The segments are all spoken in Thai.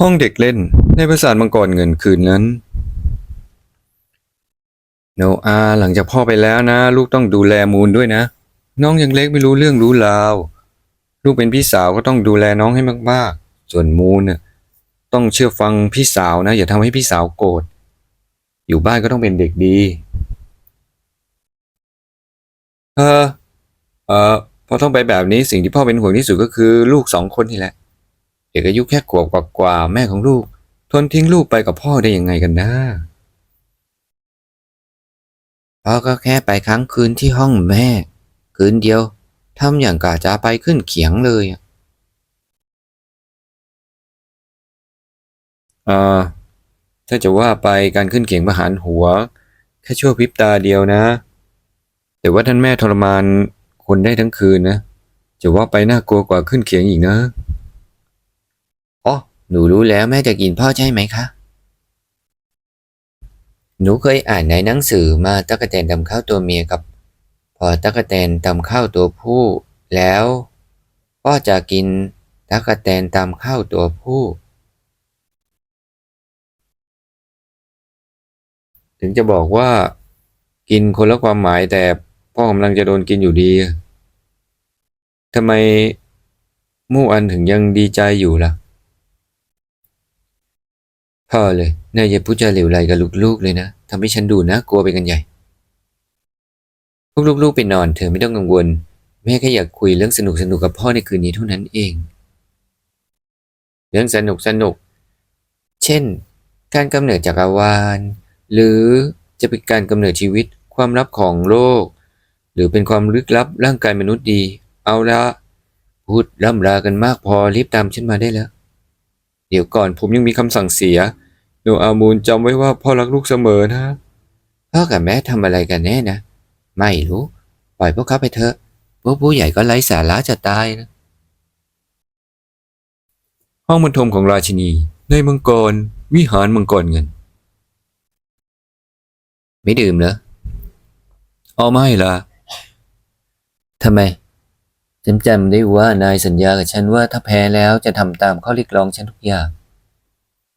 ห้องเด็กเล่นในปราสาทมังกรเงินคืนนั้น โนอาหลังจากพ่อไปแล้วนะ ลูกต้องดูแลมูลด้วยนะ น้องยังเล็กไม่รู้เรื่องรู้ราว ลูกเป็นพี่สาวก็ต้องดูแลน้องให้มากๆ ส่วนมูลน่ะต้องเชื่อฟังพี่สาวนะ อย่าทำให้พี่สาวโกรธอยู่บ้านก็ต้องเป็นเด็กดี เออเออพอต้องไปแบบนี้สิ่งที่พ่อเป็นห่วงที่สุดก็คือ ลูกสองคนนี่แหละ เด็กอายุแค่ขวบกว่าๆแม่ของลูก ทนทิ้งลูกไปกับพ่อได้ยังไงกันนะพ่อก็แค่ไปค้างคืนที่ห้องแม่ คืนเดียวทำอย่างกะจะไปขึ้นเขียงเลยอะอ่าถ้าจะว่าไปการขึ้นเขียงประหารหัว แค่ชั่วพริบตาเดียวนะ แต่ว่าท่านแม่ทรมานคนได้ทั้งคืนนะ จะว่าไปน่ากลัวกว่าขึ้นเขียงอีกนะอ๋อ หนูรู้แล้วแม่จะกินพ่อใช่ไหมคะ หนูเคยอ่านในหนังสือมาตะกแตนทำข้าวตัวเมียกับ พอตะกแตนทำข้าวตัวผู้ แล้วพ่อจะกินตะกแตนตำข้าวตัวผู้ ถึงจะบอกว่า กินคนละความหมายแต่พ่อกำลังจะโดนกินอยู่ดีทำไมมู่อันถึงยังดีใจอยู่ล่ะ พ่อเลยนายอย่าพูดจาเหลวไหลกับลูกๆเลยนะทำให้ฉันดูน่ากลัวไปกันใหญ่ พวกลูกๆไปนอนเธอไม่ต้องกังวล แม่แค่อยากคุยเรื่องสนุกสนุกๆกับพ่อในคืนนี้เท่านั้นเอง เรื่องสนุกสนุกๆเช่น การกำเนิดจักรวาล หรือจะเป็นการกำเนิดชีวิตความลับของโลก หรือเป็นความลึกลับร่างกายมนุษย์ดี เอาละพูดร่ำลากันมากพอรีบตามฉันมาได้แล้ว เดี๋ยวก่อนผมยังมีคำสั่งเสีย โนอามูลจำไว้ว่าพ่อรักลูกเสมอนะ พ่อกับแม่ทำอะไรกันแน่นะ ไม่รู้ ปล่อยพวกเขาไปเถอะ พวกผู้ใหญ่ก็ไร้สาระจะตายนะ ห้องบรรทมของราชินี ในมังกร วิหารมังกรเงิน ไม่ดื่มเหรอเอาไม่ล่ะทำไมฉันจำได้ว่านายสัญญากับฉันว่าถ้าแพ้แล้วจะทำตามข้อเรียกร้องฉันทุกอย่าง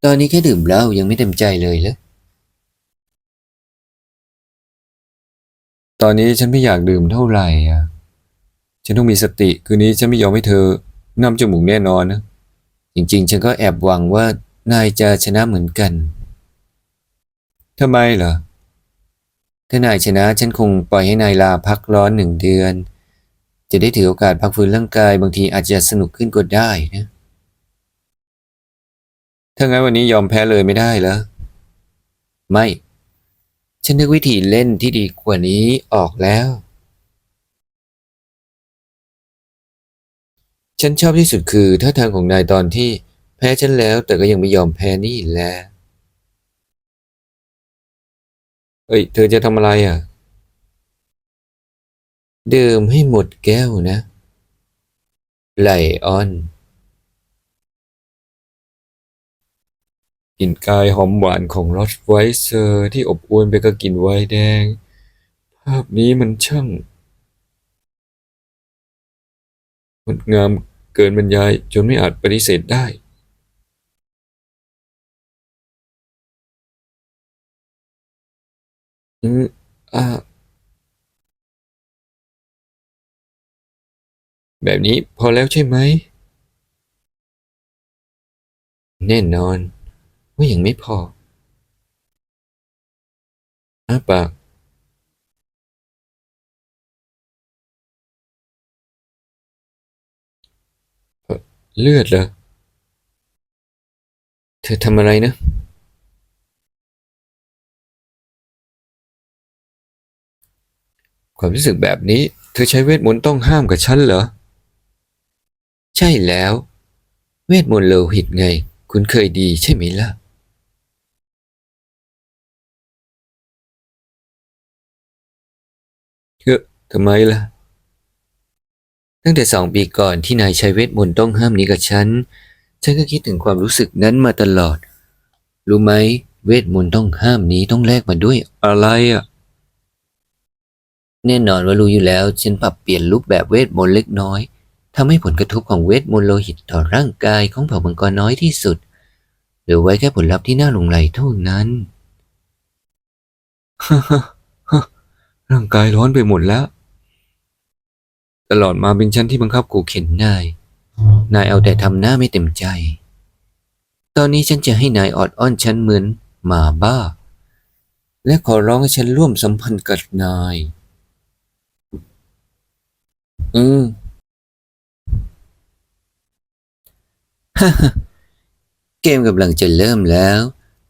ตอนนี้แค่ดื่มเหล้ายังไม่เต็มใจเลยเหรอตอนนี้ฉันไม่อยากดื่มเท่าไหร่อะ ฉันต้องมีสติ คืนนี้ฉันไม่ยอมให้เธอนำจมูกแน่นอนนะ จริงๆ ฉันก็แอบหวังว่านายจะชนะเหมือนกัน ทำไมเหรอ ถ้านายชนะฉันคงปล่อยให้นายลาพักร้อนหนึ่งเดือน จะได้ถือโอกาสพักฟื้นร่างกายบางทีอาจจะสนุกขึ้นก็ได้นะ ถ้างั้นวันนี้ยอมแพ้เลยไม่ได้เหรอ ไม่ ฉันนึกวิธีเล่นที่ดีกว่านี้ออกแล้ว ฉันชอบที่สุดคือท่าทางของนายตอนที่แพ้ฉันแล้ว แต่ก็ยังไม่ยอมแพ้นี่แหละเอ้ย เธอจะทำอะไรอะดื่มให้หมดแก้วนะ ไลออน กลิ่นกายหอมหวานของรอสไวเซอร์ที่อบอวลไปกับกลิ่นไวน์แดง ภาพนี้มันช่างงดงามเกินบรรยายจนไม่อาจปฏิเสธได้ อืมอ่าแบบนี้พอแล้วใช่ไหม แน่นอน ว่ายังไม่พออ้าปากเเลือดเหรอ เธอทำอะไรนะ ความรู้สึกแบบนี้ เธอใช้เวทมนต์ต้องห้ามกับฉันเหรอ ใช่แล้ว เวทมนต์โลหิตไง คุณเคยดีใช่ไหมล่ะ เฮ้อทำไมล่ะ ตั้งแต่สองปีก่อนที่นายใช้เวทมนต์ต้องห้ามนี้กับฉัน ฉันก็คิดถึงความรู้สึกนั้นมาตลอด รู้ไหมเวทมนต์ต้องห้ามนี้ต้องแลกมาด้วยอะไรอะ แน่นอนว่ารู้อยู่แล้ว ฉันปรับเปลี่ยนรูปแบบเวทมนต์เล็กน้อยทำให้ผลกระทบของเวทมนต์โลหิตต่อร่างกายของเผ่ามังกรน้อยที่สุดหรือไว้แค่ผลลัพธ์ที่น่าหลงไหลเท่านั้นฮ่า ร่างกายร้อนไปหมดแล้ว ตลอดมาเป็นฉันที่บังคับกูเข็นนาย นายเอาแต่ทำหน้าไม่เต็มใจ ตอนนี้ฉันจะให้นายออดอ้อนฉันเหมือนหมาบ้า และขอร้องให้ฉันร่วมสัมพันธ์กับนาย อืมฮ่าฮ่าเกมกำลังจะเริ่มแล้ว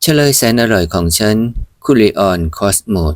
เฉลยแสนอร่อยของฉัน คุริออน คอสโมด